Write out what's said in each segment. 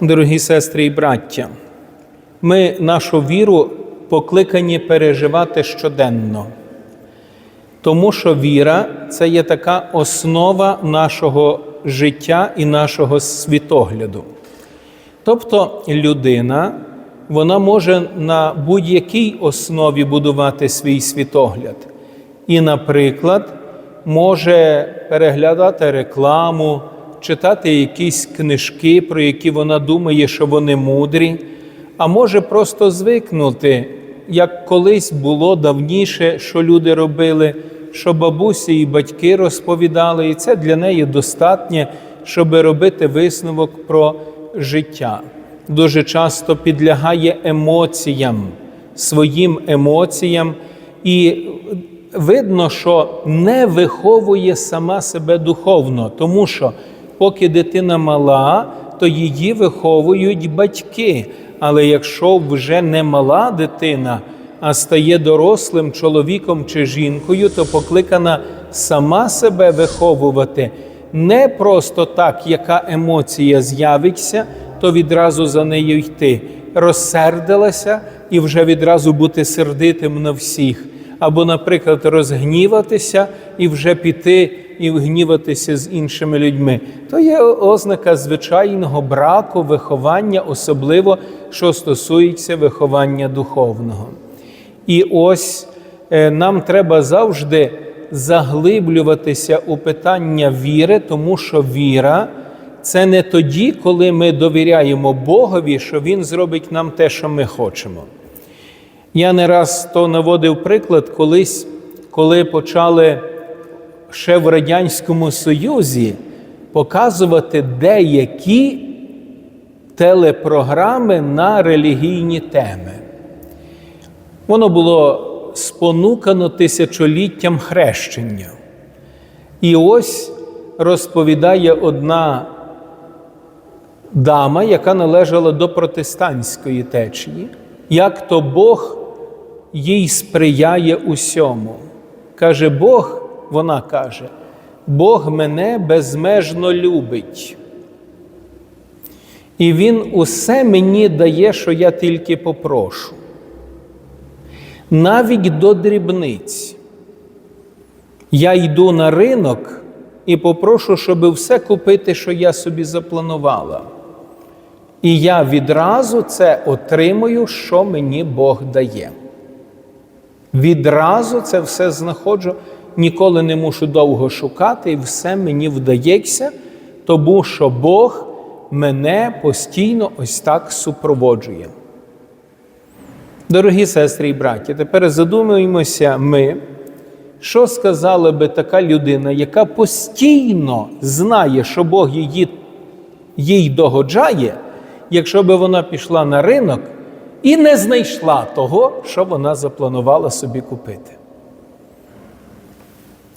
Дорогі сестри і браття, ми нашу віру покликані переживати щоденно, тому що віра це є така основа нашого життя і нашого світогляду. Тобто людина вона може на будь-якій основі будувати свій світогляд. І, наприклад, може переглядати рекламу, читати якісь книжки, про які вона думає, що вони мудрі, а може просто звикнути, як колись було давніше, що люди робили, що бабусі і батьки розповідали, і це для неї достатньо, щоб робити висновок про життя. Дуже часто підлягає емоціям, своїм емоціям, і видно, що не виховує сама себе духовно, тому що поки дитина мала, то її виховують батьки. Але якщо вже не мала дитина, а стає дорослим чоловіком чи жінкою, то покликана сама себе виховувати не просто так, яка емоція з'явиться, то відразу за нею йти. Розсердилася і вже відразу бути сердитим на всіх. Або, наприклад, розгніватися і вже піти і гніватися з іншими людьми. То є ознака звичайного браку виховання, особливо що стосується виховання духовного. І ось е, нам треба завжди заглиблюватися у питання віри, тому що віра це не тоді, коли ми довіряємо Богові, що Він зробить нам те, що ми хочемо. Я не раз то наводив приклад колись, коли почали ще в Радянському Союзі показувати деякі телепрограми на релігійні теми. Воно було спонукано тисячоліттям хрещення. І ось розповідає одна дама, яка належала до протестантської течії, як то Бог їй сприяє усьому. Каже Бог, вона каже, Бог мене безмежно любить. І Він усе мені дає, що я тільки попрошу. Навіть до дрібниць. Я йду на ринок і попрошу, щоб все купити, що я собі запланувала. І я відразу це отримую, що мені Бог дає. Відразу це все знаходжу, ніколи не мушу довго шукати, і все мені вдається, тому що Бог мене постійно ось так супроводжує. Дорогі сестри і браті, тепер задумуємося ми, що сказала би така людина, яка постійно знає, що Бог її, їй догоджає, якщо би вона пішла на ринок і не знайшла того, що вона запланувала собі купити.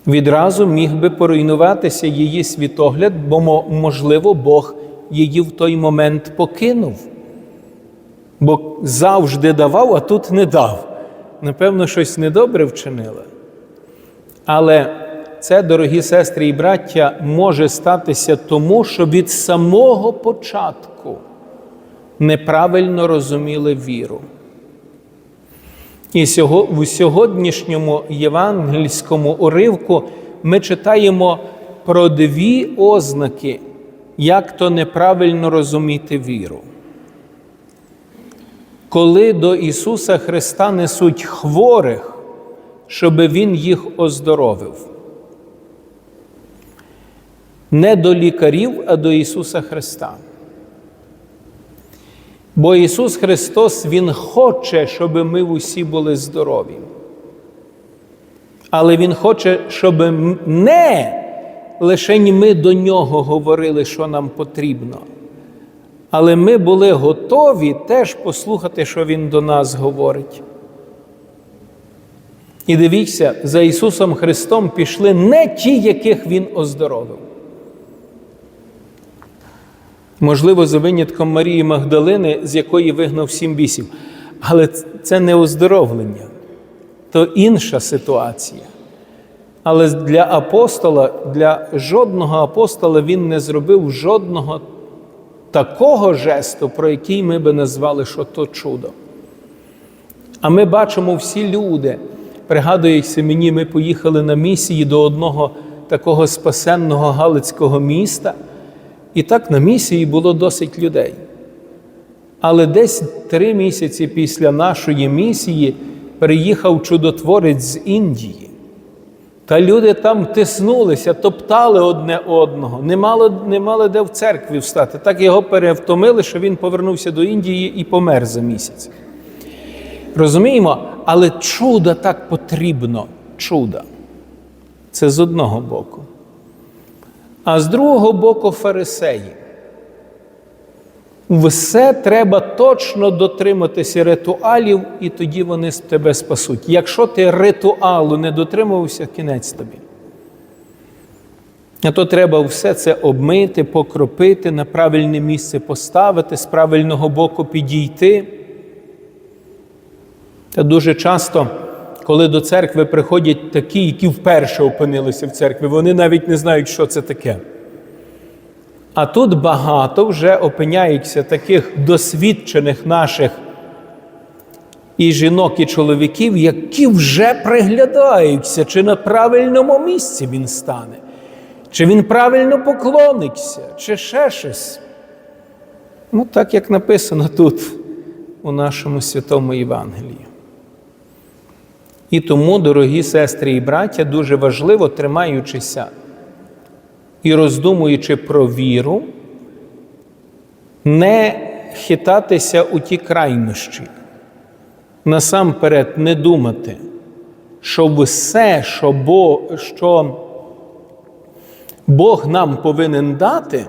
Відразу міг би поруйнуватися її світогляд, бо, можливо, Бог її в той момент покинув. Бо завжди давав, а тут не дав. Напевно, щось недобре вчинила. Але це, дорогі сестри і браття, може статися тому, що від самого початку неправильно розуміли віру. І в сьогоднішньому євангельському уривку ми читаємо про дві ознаки, як то неправильно розуміти віру. Коли до Ісуса Христа несуть хворих, щоб Він їх оздоровив. Не до лікарів, а до Ісуса Христа. Бо Ісус Христос, Він хоче, щоб ми усі були здорові. Але Він хоче, щоб не лише ми до Нього говорили, що нам потрібно. Але ми були готові теж послухати, що Він до нас говорить. І дивіться, за Ісусом Христом пішли не ті, яких Він оздоровив. Можливо, за винятком Марії Магдалини, з якої вигнав сім бісів. Але це не оздоровлення, то інша ситуація. Але для апостола, для жодного апостола він не зробив жодного такого жесту, про який ми би назвали, що то чудо. А ми бачимо всі люди. Пригадується мені, ми поїхали на місії до одного такого спасенного Галицького міста, і так на місії було досить людей. Але десь три місяці після нашої місії приїхав чудотворець з Індії. Та люди там тиснулися, топтали одне одного, не мали, не мали де в церкві встати. Так його перевтомили, що він повернувся до Індії і помер за місяць. Розуміємо, але чудо так потрібно. Чудо. Це з одного боку. А з другого боку, фарисеї. Все треба точно дотриматися ритуалів, і тоді вони тебе спасуть. Якщо ти ритуалу не дотримувався, кінець тобі. А то треба все це обмити, покропити, на правильне місце поставити, з правильного боку підійти. Та дуже часто, коли до церкви приходять такі, які вперше опинилися в церкві, вони навіть не знають, що це таке. А тут багато вже опиняється таких досвідчених наших і жінок, і чоловіків, які вже приглядаються, чи на правильному місці він стане, чи він правильно поклониться, чи ще щось. Ну, так як написано тут, у нашому святому Євангелії. І тому, дорогі сестри і браття, дуже важливо, тримаючися і роздумуючи про віру, не хитатися у ті крайнощі. Насамперед, не думати, що все, що Бог, що Бог нам повинен дати,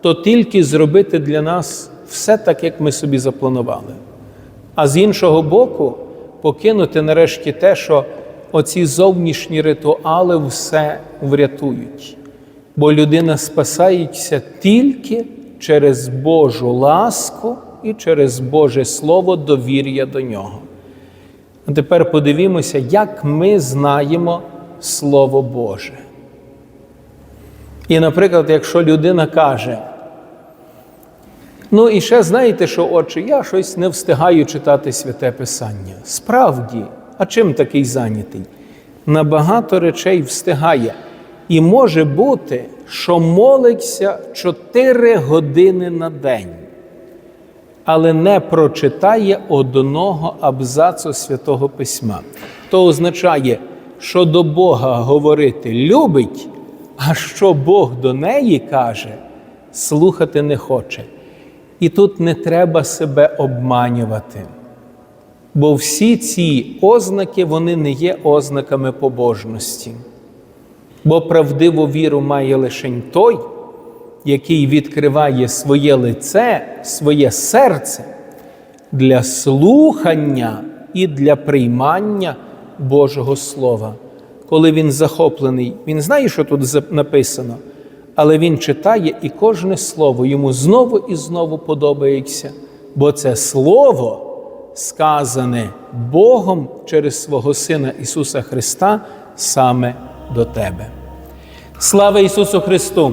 то тільки зробити для нас все так, як ми собі запланували. А з іншого боку, покинути нарешті те, що оці зовнішні ритуали все врятують. Бо людина спасається тільки через Божу ласку і через Боже Слово довір'я до нього. А тепер подивімося, як ми знаємо Слово Боже. І, наприклад, якщо людина каже, ну і ще знаєте, що, отче, я щось не встигаю читати святе Писання. Справді, а чим такий зайнятий? На багато речей встигає. І може бути, що молиться 4 години на день, але не прочитає одного абзацу Святого Письма. То означає, що до Бога говорити любить, а що Бог до неї каже, слухати не хоче. І тут не треба себе обманювати. Бо всі ці ознаки вони не є ознаками побожності. Бо правдиву віру має лише той, який відкриває своє лице, своє серце для слухання і для приймання Божого Слова. Коли він захоплений, він знає, що тут написано, але він читає і кожне слово йому знову і знову подобається, бо це Слово сказане Богом через свого Сина Ісуса Христа саме до тебе. Слава Ісусу Христу!